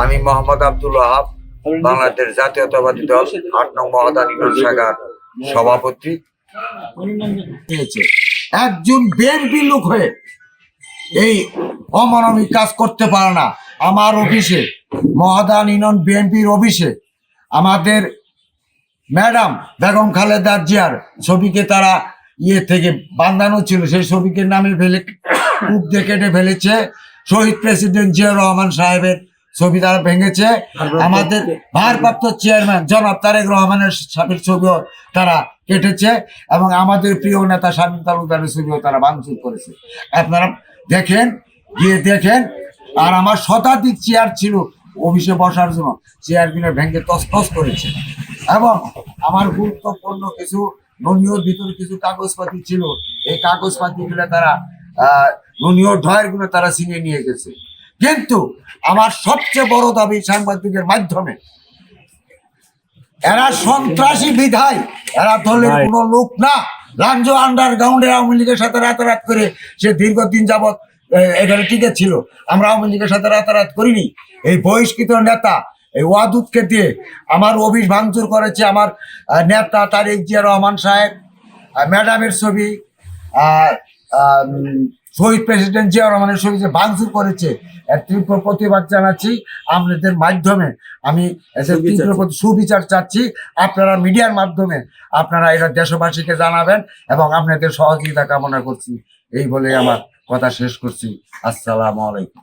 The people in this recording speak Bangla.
আমি মোহাম্মদ আব্দুল ওয়াহাব, বাংলাদেশ জাতীয়তাবাদী দল, আট নং মহাদানিগঞ্জ শাখার সভাপতি। একজন বিএনপি লোক হয়ে এই অমানবিক কাজ করতে পারে না। আমার অফিসে, মহাদান ইনন বিএনপির অফিসে, আমাদের ম্যাডাম বেগম খালেদা জিয়ার ছবিকে তারা ইয়ে থেকে বান্ধানো ছিল সেই ছবিকে নামে ফেলে কূপ দিয়ে কেটে ফেলেছে। শহীদ প্রেসিডেন্ট জিয়া রহমান সাহেবের ছবি তারা ভেঙেছে। আমাদের ভারপ্রাপ্ত চেয়ারম্যান জনাব তারেক রহমানের সাথের ছবিও তারা কেটেছে এবং আমাদের প্রিয় নেতা স্বামী তালুকদারের ছবিও তারা ভাঙচুর করেছে। আপনারা দেখেন গিয়ে দেখেন আর আমার শতাধিক চেয়ার ছিল অফিসে বসার জন্য। চেয়ারগুলো ভেঙে তস করেছে। এবং আমার গুরুত্বপূর্ণ কিছু ননিয়র ভিতরে কিছু কাগজপাতি ছিল। এই কাগজপাতিগুলো তারা আহ ননিয়র ঢয়েরগুলো তারা ছিনিয়ে নিয়ে গেছে। কিন্তু আমার সবচেয়ে বড় দাবি সাংবাদিকের মাধ্যমে এরা সন্ত্রাসী বিধায় এরা দলের. কোনো লোক না। লাঞ্জো আন্ডারগ্রাউন্ডের আওয়ামী লীগের সাথে রাতারাত করে সে দীর্ঘদিন যাবৎ এখানে টিকে ছিল। আমরা আওয়ামী লীগের সাথে রাতারাত করিনি। এই বহিষ্কৃত নেতা এই ওয়াদুদকে দিয়ে আমার অফিস ভাঙচুর করেছে আমার নেতা তারেক জিয়া রহমান সাহেব ম্যাডামের ছবি শহীদ প্রেসিডেন্ট জিয়া রহমানের ছবি যে ভাঙচুর করেছে এর তীব্র প্রতিবাদ জানাচ্ছি আপনাদের মাধ্যমে। আমি তীব্র সুবিচার চাচ্ছি। আপনারা মিডিয়ার মাধ্যমে আপনারা এটা দেশবাসীকে জানাবেন এবং আপনাদের সহযোগিতা কামনা করছি। এই বলে আমার কথা শেষ করছি। আসসালামু আলাইকুম।